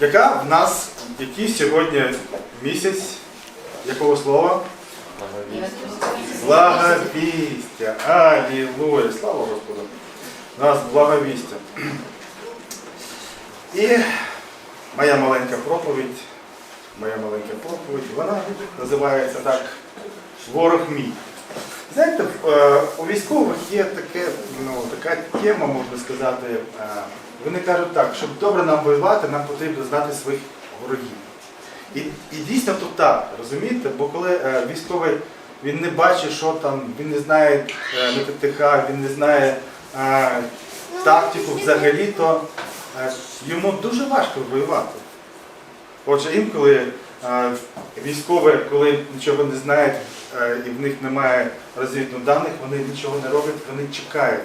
Яка в нас, який сьогодні місяць, якого слова? Благовістя. Алілуя. Слава Господу. У нас благовістя. І моя маленька проповідь, моя маленька проповідь, вона називається так Ворог мій. Знаєте, е, у військових є таке, ну, така тема, можна сказати. е, Вони кажуть так, щоб добре нам воювати, нам потрібно знати своїх ворогів. І, і дійсно тут так, розумієте? Бо коли е, військовий він не бачить, що там, він не знає е, МТТХ, він не знає тактику взагалі, то йому дуже важко воювати. Отже, інколи військові, коли нічого не знають е, і в них немає розвідних даних, вони нічого не роблять, вони чекають.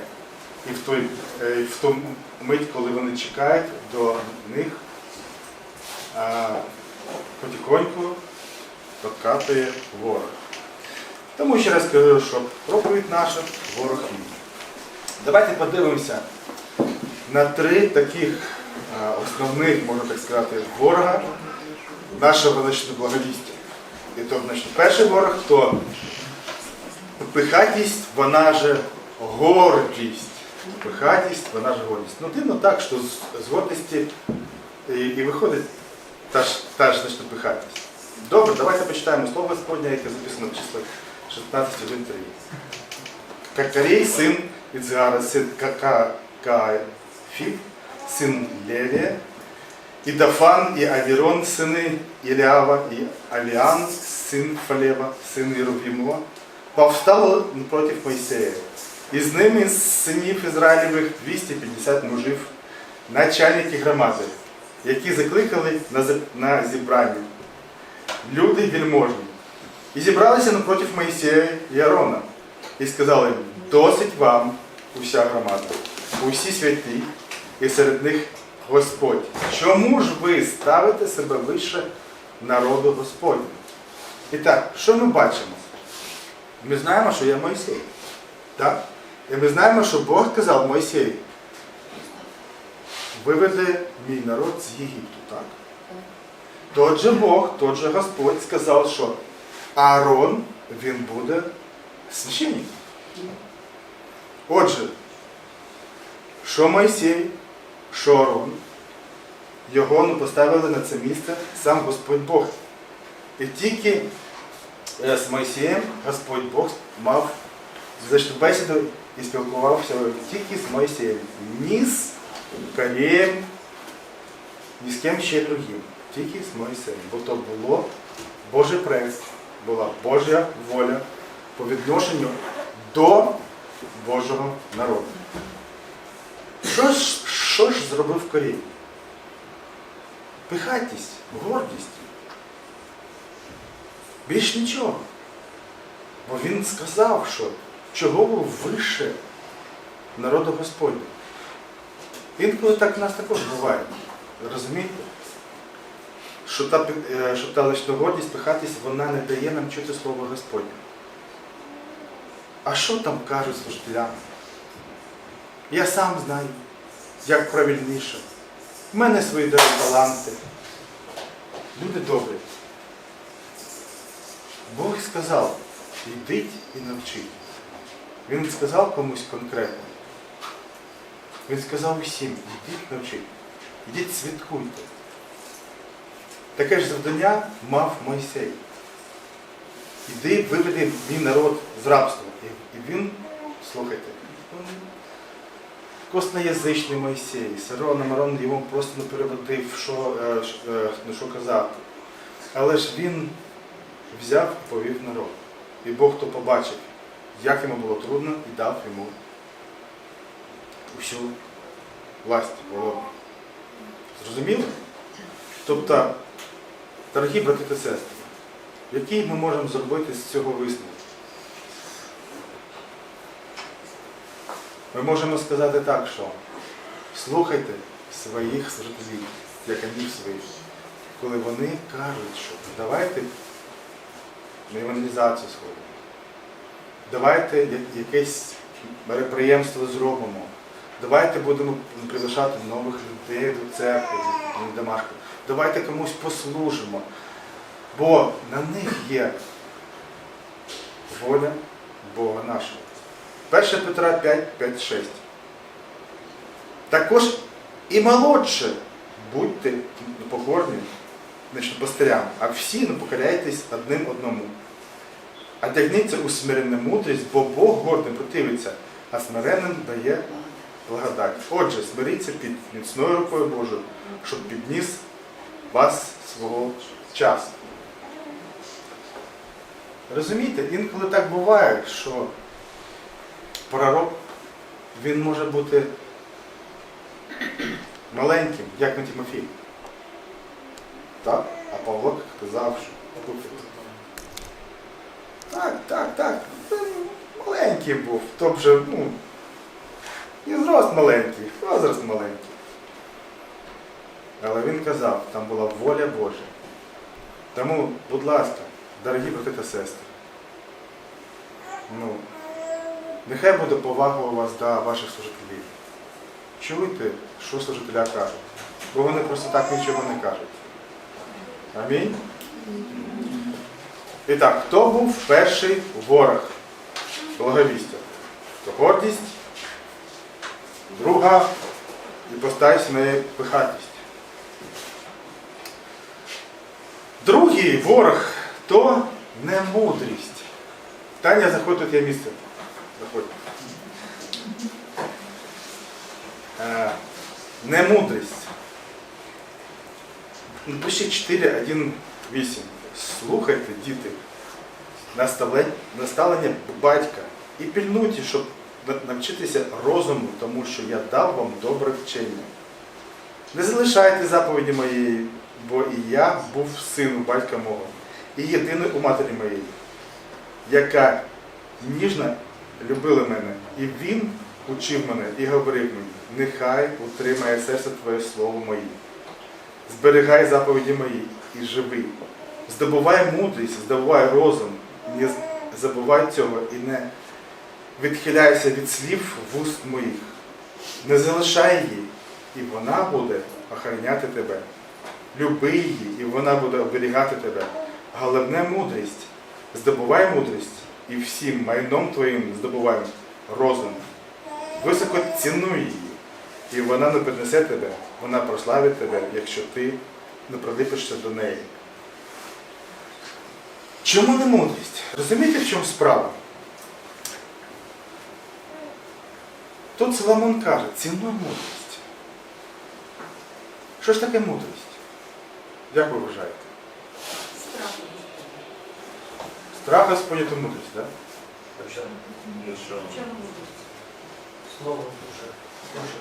І в той, е, в ту мить, коли вони чекають, до них потихоньку подкатує ворог. Тому ще раз кажу, що проповідь наша ворог мій. Давайте подивимося на три таких основних, можна так сказати, ворога нашого величного благовістя. І то, значить, перший ворог то пихатість, вона же гордість. Пихатість, вона ж гордість. Ну дивно так, що з, з гордості і, і виходить та ж, та ж значить, пихатість. Добре, давайте почитаємо слово Господнє, яке записано в числі 16.1.3. Какарей, сын Ицгара, сын Какафи, сын Левия, и Дафан, и Аверон, сыны Илиава, и Авиан, сын Фалева, сын Єрувімова, повстали проти Мойсея. І з ними з синів Ізраїлевих 250 мужів, начальники громади, які закликали на зі- на зібрання. Люди вельможні. І зібралися напроти Моїсея і Арона. І сказали, їм, досить вам уся громада, усі святі, і серед них Господь. Чому ж ви ставите себе вище народу Господнього? І так, що ми бачимо? Ми знаємо, що є Мойсей. Так? І ми знаємо, що Бог сказав Мойсею, виведи мій народ з Єгипту. Так? Тот же Бог, тот же Господь сказав, що Аарон, він буде священником. Отже, що Мойсей, що Аарон, його ну, поставили на це місце сам Господь Бог. І тільки е, з Мойсеєм Господь Бог мав значну бесіду і спілкувався тільки з Мойсеєм. Ні з Калієм, ні з ким ще другим. Тільки з Мойсеєм. Бо то було Божий прес, була Божа воля по відношенню до Божого народу. Що ж, що ж зробив Корій? Пихатість, гордість. Більш нічого. Бо він сказав, що чого ви вище народу Господнього. Інколи так в нас також буває. Розумієте? Що та, е, що та лишня гордість, пихатість, вона не дає нам чути слово Господнє. А що там кажуть служителям? Я сам знаю, як правильніше. У мене свої дари таланти. Люди добрі. Бог сказав, йдіть і навчіть. Він сказав комусь конкретно. Він сказав усім, йдіть навчіть. Йдіть святкуйте. Таке ж завдання мав Мойсей. Іди виведи мій народ з рабства. І він, слухайте, косноязичний Мойсей, Сирон Марон йому просто не переводив, що, е, е, ну, що казати. Але ж він взяв і повів народ. І Бог то побачив, як йому було трудно, і дав йому усю власть владу. Зрозуміло? Тобто, дорогі брати та сестри, який ми можемо зробити з цього висновок? Ми можемо сказати так, що слухайте своїх служителів, як вони своїх, коли вони кажуть, що давайте на евангелізацію сходимо, давайте якесь мероприємство зробимо, давайте будемо приглашати нових людей до церкви, до домашки. давайте комусь послужимо. Бо на них є воля Бога нашого. 1 Петра 5, 5, 6. Також і молодше будьте не що пастирям, а всі покоряйтесь одним одному. А тягніться у смиренну мудрість, бо Бог гордим противиться, а смиренним дає благодать. Отже, смиріться під міцною рукою Божою, щоб підніс вас свого часу. Розумієте, інколи так буває, що пророк він може бути маленьким, як на Тимофій. Так? А Павло казав, що так, так, так. Він маленький був. То вже, ну, і зрост маленький, возраст маленький. Але він казав, там була воля Божа. Тому, будь ласка, дорогі брати та сестри, ну, нехай буде повага у вас до ваших служителів. Чуйте, що служителя кажуть. Бо вони просто так нічого не кажуть. Амінь. І так, хто був перший ворог благовістя? То гордість, друга і іпостась неї пихатість. Другий ворог то немудрість. Таня, заходь, тут є місце. Е, немудрість. Напиши 4, 1, 8. Слухайте, діти, наставлення, батька і пильнуйте, щоб навчитися розуму, тому що я дав вам добре вчення. Не залишайте заповіді моєї, бо і я був сином батька мого, і єдиний у матері моєї, яка ніжно любила мене, і він учив мене і говорив мені, нехай утримає серце твоє слово моє. Зберігай заповіді мої і живи. Здобувай мудрість, здобувай розум, не забувай цього і не відхиляйся від слів вуст моїх. Не залишай її, і вона буде охороняти тебе. Люби її, і вона буде оберігати тебе. Головне мудрість. Здобувай мудрість, і всім майном твоїм здобувай розум. Високо цінуй її, і вона не піднесе тебе, вона прославить тебе, якщо ти не прилипишся до неї. Чому не мудрість? Розумієте, в чому справа? Тут Соломон каже, цінуй мудрість. Що ж таке мудрість? Як ви вважаєте? Страх Господня то мудрість, так? Слово дуже. Дуже.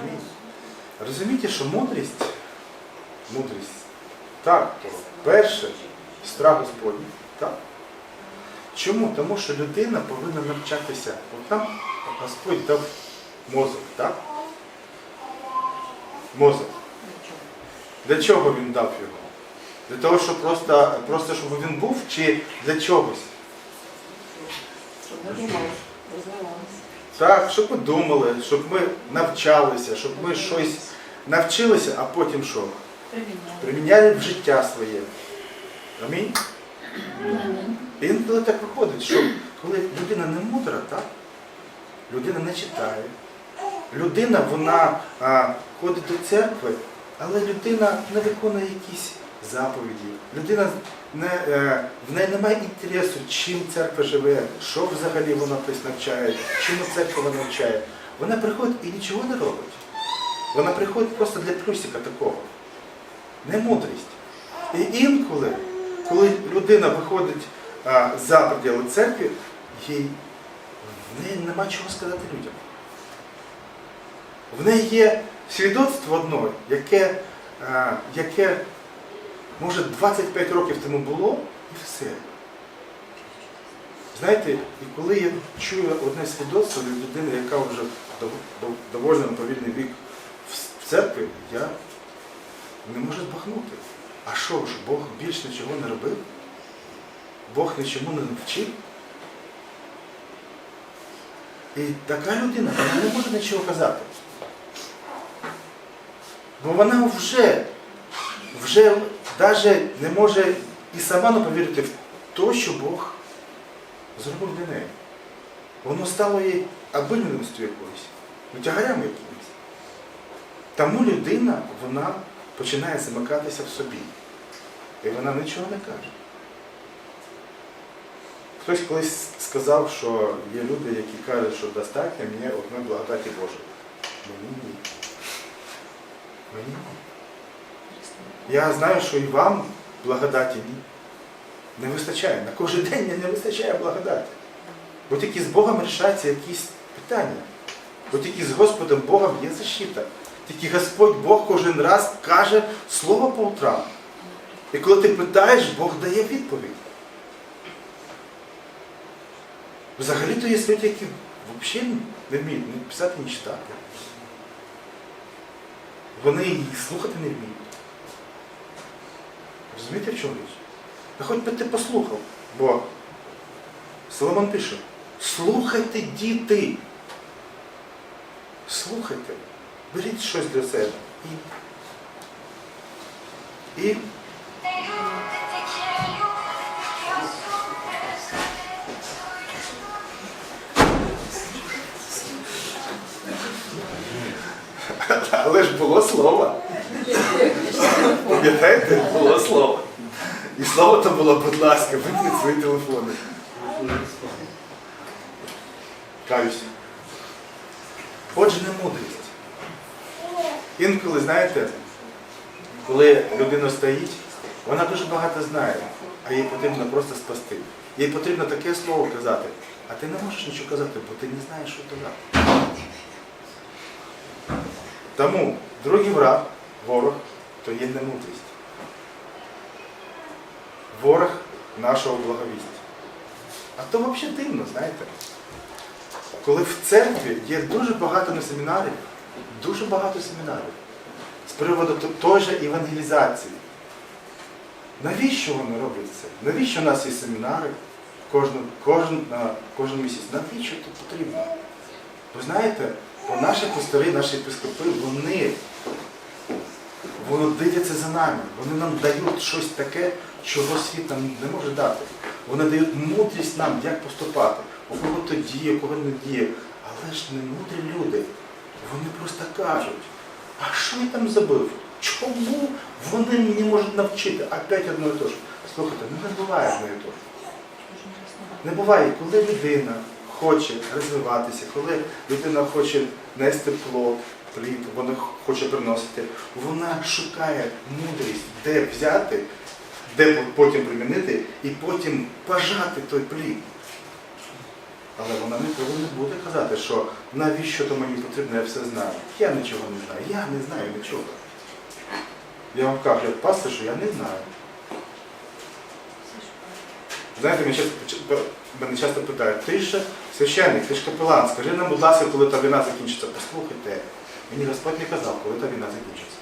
Амінь. Розумієте, що мудрість, мудрість, так, то перше, страх Господній, так. Чому? Тому що людина повинна навчатися. От там Господь дав мозок, так? Мозок. Для чого він дав його? Для того, щоб просто, просто щоб він був, чи для чогось? Щоб не думали, розвивалися. Так, щоб ми думали, щоб ми навчалися, щоб ми щось навчилися, а потім що? Приміняли. Приміняли в життя своє. Амінь. І інколи так виходить, що коли людина не мудра, так? людина не читає. Людина вона а, ходить до церкви, але людина не виконує якісь заповіді. Людина не, е, в неї немає інтересу, чим церква живе, що взагалі вона десь навчає, чим церква вона навчає. Вона приходить і нічого не робить. Вона приходить просто для плюсика такого. Не мудрість. І інколи, коли людина виходить а, за пределы церкви, їй в неї нема чого сказати людям. В неї є свідоцтво одно, яке, а, яке може 25 років тому було, і все. Знаєте, і коли я чую одне свідоцтво від людини, яка вже дов- дов- доволі повільний вік в церкві, я не можу збахнути. А що ж, Бог більш нічого не робив? Бог нічому не навчив? І така людина, вона не може нічого казати. Бо вона вже вже навіть не може і сама не повірити в те, що Бог зробив для неї. Воно стало їй обильністю якоюсь, тягарем якимось. Тому людина, вона починає замикатися в собі. І вона нічого не каже. Хтось колись сказав, що є люди, які кажуть, що достатньо мені одної благодаті Божої. Мені ні. Мені ні. Я знаю, що і вам благодаті. Не вистачає. На кожен день не вистачає благодаті. Бо тільки з Богом рішаються якісь питання. Бо тільки з Господом Богом є защита. Тільки Господь Бог кожен раз каже слово по утрам. І коли ти питаєш, Бог дає відповідь. Взагалі-то є люди, які взагалі не вміють ні писати, ні читати. Вони і слухати не вміють. Розумієте, в чому річ? Та хоч би ти послухав, бо Соломон пише, слухайте діти. Слухайте, беріть щось для себе. І, і Але ж було слово. Пам'ятаєте, було слово. І слово то було, будь ласка, вимкніть свої телефони. Каюся. Отже, не мудрість. Інколи, знаєте, коли людина стоїть, вона дуже багато знає, а їй потрібно просто спасти. Їй потрібно таке слово казати, а ти не можеш нічого казати, бо ти не знаєш, що казати. Тому другий враг, ворог, то є немудрість. Ворог нашого благовістя. А то взагалі дивно, знаєте. Коли в церкві є дуже багато на семінарів, дуже багато семінарів з приводу то- тої же евангелізації. Навіщо вони роблять це? Навіщо у нас є семінари кожен, кожен, кожен місяць? Навіщо це потрібно? Ви знаєте, наші пастори, наші епископи, вони, вони дивляться за нами, вони нам дають щось таке, чого світ нам не може дати. Вони дають мудрість нам, як поступати, у кого то діє, у кого не діє. Але ж не мудрі люди. Вони просто кажуть, а що я там забив? Чому вони мені можуть навчити? Опять одно і те ж. Слухайте, ну не буває одно і те ж. Не буває, коли людина хоче розвиватися, коли людина хоче нести плод, плід, вона хоче приносити, вона шукає мудрість, де взяти, де потім примінити і потім пожати той плід. Але вона ніколи не буде казати, що навіщо то мені потрібно, я все знаю. Я нічого не знаю, я не знаю нічого. Я вам кажу, як пастор, що я не знаю. Знаєте, мене часто, мене часто питають, ти ж священник, ти ж капелан, скажи нам, будь ласка, коли та війна закінчиться. Послухайте, мені Господь не казав, коли та війна закінчиться.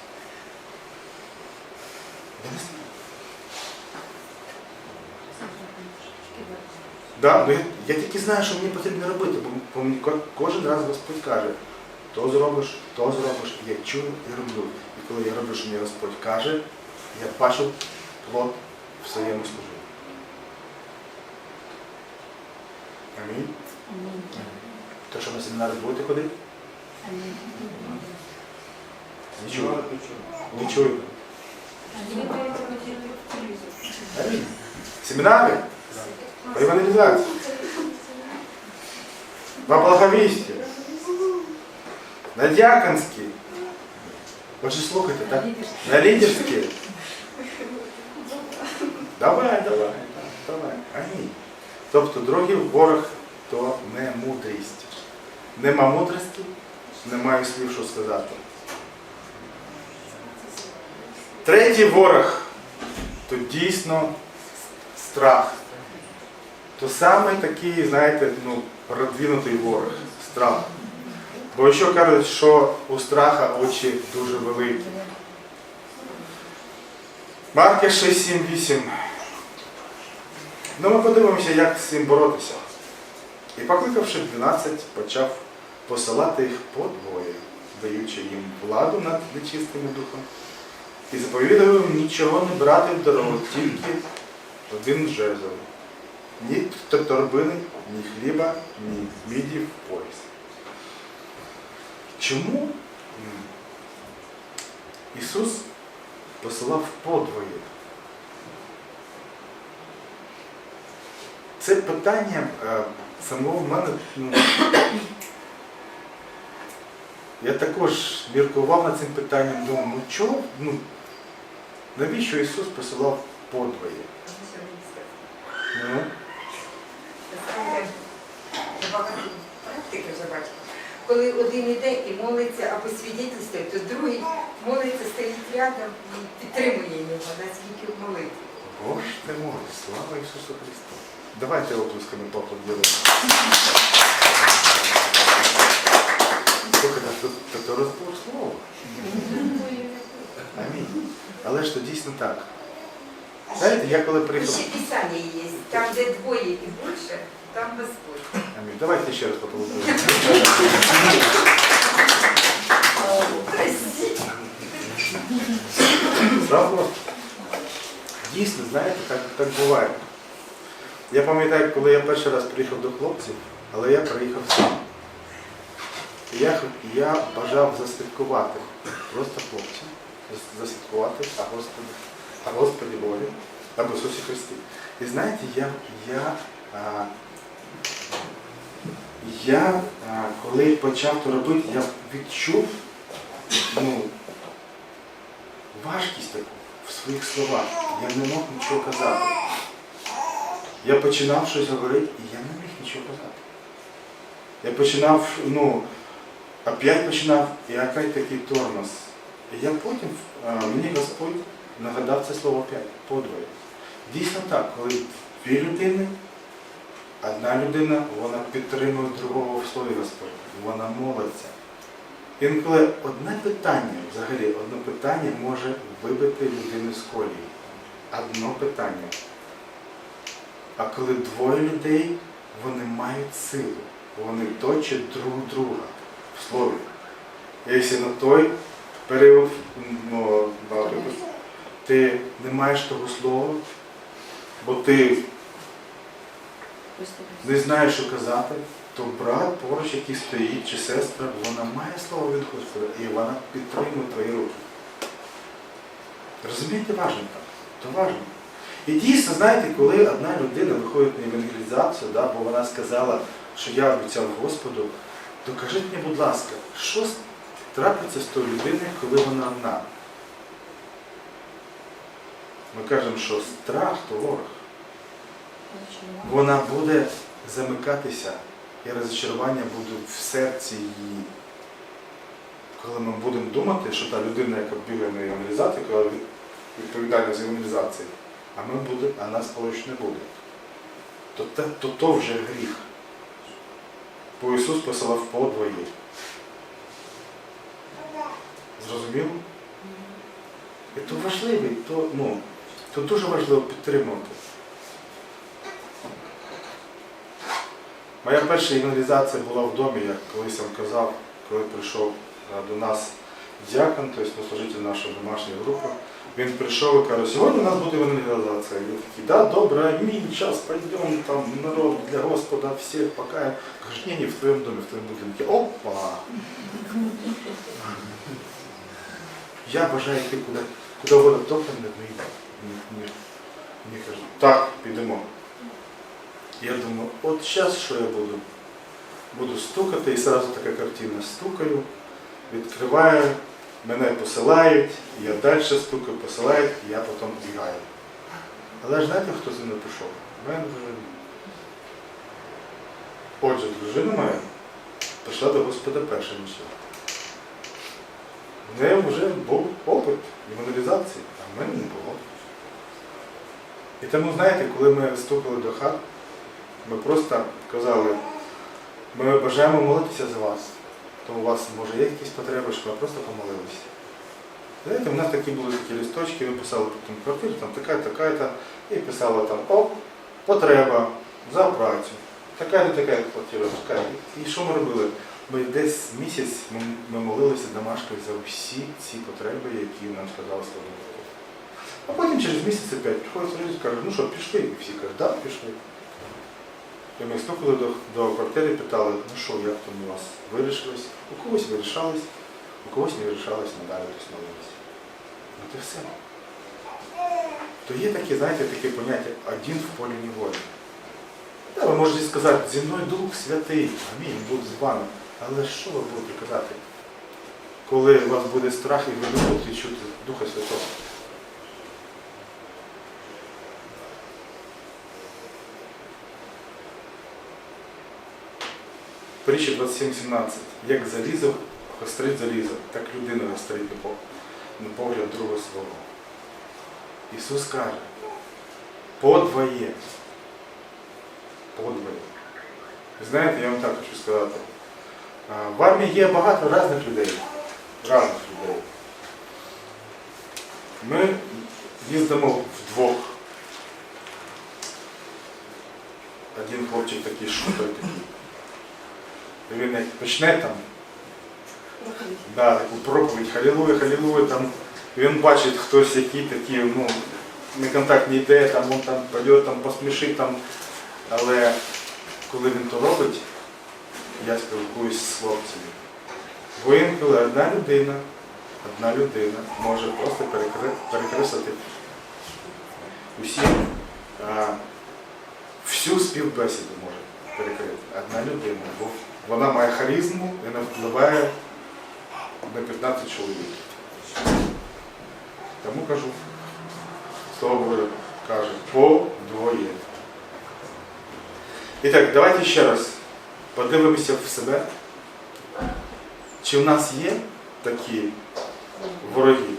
Да, ну я, я тільки знаю, що мені потрібно робити, бо, бо мені кожен раз Господь каже, то зробиш, то зробиш, я чую і роблю. І коли я роблю, що мені Господь каже, я бачу плод в своєму служінні. Амінь. То що на семінари будете ходити? Не чую. Не чую. Амінь. Семінари? По евангелизации. Во благовісті. На дяконські. Отже, слухайте, так? На лідерські. Давай, давай, давай. Амінь. Тобто другий ворог то не мудрість. Нема мудрості, немає слів, що сказати. Третій ворог то дійсно страх. То саме такий, знаєте, ну, продвинутий ворог, страх. Бо що кажуть, що у страха очі дуже великі. Марка 6, 7, 8. Ну, ми подивимося, як з цим боротися. І покликавши 12, почав посилати їх по двоє, даючи їм владу над нечистими духом І заповідаю їм нічого не брати в дорогу, тільки один жезл. Ні торбини, ні хліба, ні міді в пояс. Чому Ісус посилав подвоє? Це питання е, самого в мене. Я також міркував над цим питанням, думав, ну чого, ну, навіщо Ісус посилав подвоє? Ну, багато практики вже бачу. Коли один іде і молиться або свідетельствує, то другий молиться, стоїть рядом і підтримує його, наскільки в молитві. Боже ти мой, слава Ісусу Христу. Давайте оплесками поаплодуємо. Слухайте, тут, тут розбор слова. Амінь. Але ж то дійсно так. Знаєте, я коли приїхав. ще писання є, там, де двоє і більше, там Господь. Амінь. Давайте ще раз. Слава Господу. Дійсно, знаєте, так, так буває. Я пам'ятаю, коли я перший раз приїхав до хлопців, але я приїхав сам. Я, я бажав заслідкувати просто хлопців, зас- заслідкувати, а Господи, а Господі Богу, або Ісусі Христі. І знаєте, я, я, а, я а, коли почав то робити, я відчув ну, важкість таку в своїх словах. Я не мог нічого казати. Я починав щось говорити, і я не міг нічого казати. Я починав, ну, опять починав, і опять такий тормоз. І я потім, мені Господь нагадав це слово опять, подвоє. Дійсно так, коли дві людини, одна людина, вона підтримує другого в слові Господь, вона молиться. Інколи одне питання, взагалі, одне питання може вибити людину з колії. Одно питання. А коли двоє людей, вони мають силу, вони точать друг друга слові. Якщо на той період, ну, наприклад, ти не маєш того слова, бо ти не знаєш, що казати, то брат поруч, який стоїть, чи сестра, вона має слово від Господа, і вона підтримує твої руки. Розумієте, важно так? То важно. І дійсно, знаєте, коли одна людина виходить на евангелізацію, да, бо вона сказала, що я обіцяв Господу, то кажіть мені, будь ласка, що трапиться з тою людиною, коли вона одна? Ми кажемо, що страх то ворог вона буде замикатися і розчарування буде в серці її. Коли ми будемо думати, що та людина, яка бігає на евангелізацію, яка від- відповідальна за евангелізацію, а ми буде, а нас поруч не буде, то, то, то вже гріх. Бо Ісус посилав подвоє. Зрозуміло? І то важливо, то, ну, то дуже важливо підтримувати. Моя перша евангелізація була в домі, як колись вам казав, коли прийшов е, до нас діакон, тобто послужитель нашої домашньої групи. Він прийшов і каже, сьогодні у нас буде евангелізація. І він такий, да, добре, амінь, зараз пойдемо, там народ для Господа всіх покаємо. Каже, ні, ні, в твоєму домі, в твоєму будинку. Опа! Я бажаю йти куди, куди вода топне, не йде. Ні, ні. Мені кажуть, так, підемо. Я думаю, от зараз що я буду? Буду стукати, і одразу така картина. Стукаю, відкриваю, Мене посилають, я далі стукаю, посилають, я потім бігаю. Але ж знаєте, хто зі мною пішов? Моя дружина. Отже, дружина моя прийшла до Господа перша ніж. В неї вже був опит евангелізації, а в мене не було. І тому, знаєте, коли ми вступили до хат, ми просто казали, ми бажаємо молитися за вас, то у вас може є якісь потреби, щоб ми просто помолилися. Знаєте, у нас такі були такі листочки, ми писали потім квартиру, там така, така, і писали там, о, потреба за працю. Така-то така квартира, така. І що ми робили? Ми десь місяць ми, ми молилися домашкою за всі ці потреби, які нам сказали Слово А потім через місяць опять приходять люди і кажуть, ну що, пішли? І всі кажуть, так, пішли. І ми стукали до, до квартири питали, ну що, як там у вас вирішилось? У когось вирішались, у когось не вирішалось, надалі хтось. Ну це все. То є таке, знаєте, таке поняття один в полі неволі. Та ви можете сказати, зі мною Дух Святий, амінь, Бог з вами. Але що ви будете казати, коли у вас буде страх і ви не будете чути Духа Святого? Притча 27.17. Як залізо гострить залізо, так людина гострить на пог- на погляд друга свого. Ісус каже, подвоє. Подвоє. Знаєте, я вам так хочу сказати. В армії є багато різних людей. Разних людей. Ми їздимо вдвох. Один хлопчик такий шутер такий. Він як почне там Да, таку проповідь, халілуя, халілуя, там він бачить хтось, який такі, ну, не контакт не йде, там він там пойде, там посмішить, там, але коли він то робить, я спілкуюсь з хлопцями. Бо інколи одна людина, одна людина може просто перекреслити усі, всю співбесіду може перекрити. Одна людина, бо вона має харизму і вона впливає на 15 чоловік. Тому кажу, слово каже, по двоє. І так, давайте ще раз подивимося в себе. Чи в нас є такі вороги,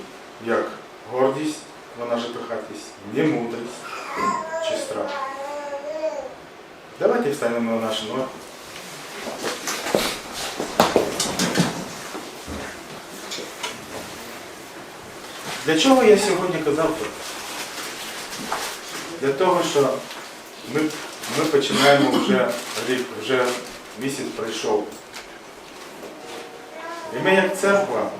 як гордість, вона же пихатість, немудрість чи страх. Давайте встанемо на наші ноги. Для чого я сьогодні казав тут? Для того, що ми, ми починаємо вже рік, вже місяць пройшов. І ми як церква,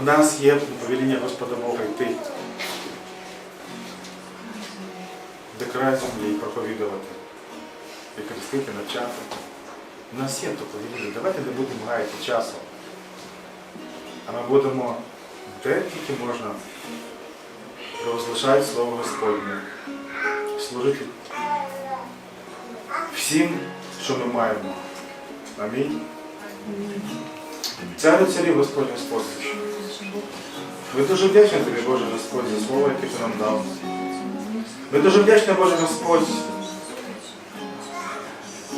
у нас є повеління Господа Бога йти до краю землі і проповідувати, і крестити, навчати. У нас є то повеління. Давайте не будемо гаяти часу. А ми будемо де тільки можна провозглашати Слово Господнє, служити всім, що ми маємо. Амінь. Царю царів Господь Господь. Ми дуже вдячні тобі, Боже Господь, за слово, яке ти нам дав. Ми дуже вдячні, Боже Господь,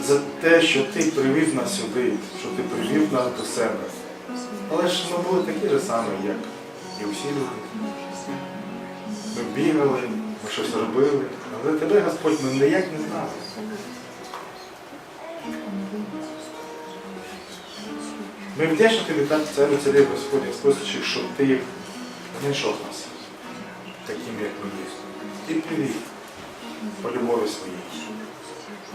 за те, що ти привів нас сюди, що ти привів нас до себе. Але ж ми були такі ж самі, як і усі люди. Ми бігали, ми щось робили, але тебе, Господь, ми ніяк не знали. Ми вдячні тобі так, царю царів, Господь, Господь, що ти знайшов нас такими, як ми є. Ти привів по любові своїй.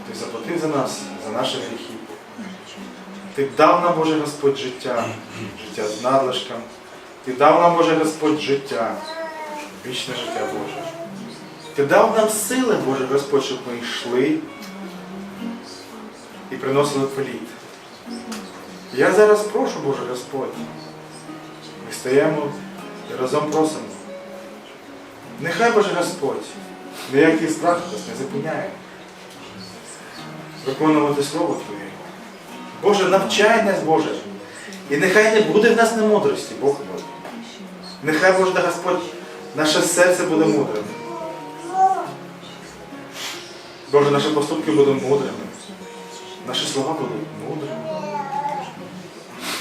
Ти заплатив за нас, за наші гріхи. Ти дав нам, Боже Господь, життя, життя з надлишком. Ти дав нам, Боже Господь, життя, вічне життя Боже. Ти дав нам сили, Боже Господь, щоб ми йшли і приносили плід. Я зараз прошу, Боже Господь, ми стаємо і разом просимо. Нехай, Боже Господь, ніякий страх нас не зупиняє. Виконувати Слово Твоє. Боже, навчай нас, Боже. І нехай не буде в нас немудрості, Бог мой. Нехай, Боже да Господь, наше серце буде мудрим. Боже, наші поступки будуть мудрими. Наші слова будуть мудрими.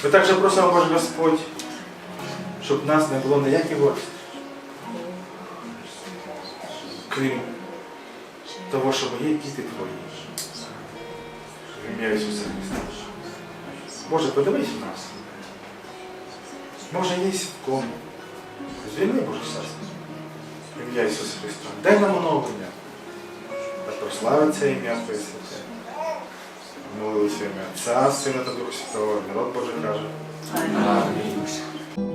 Ми також просимо, Боже Господь, щоб нас не було ніяких гордості. Крім того, що ми діти Твої. В ім'я Ісуса Христа. Боже, подивись в нас. Може, є сітком. Звільни, Боже. В ім'я Ісуса Христа. Дай нам оновлення. Та прославиться ім'я Твоє святе. Молилися ім'я Отця, Сина та Духа Святого, народ Божий каже. Амінь.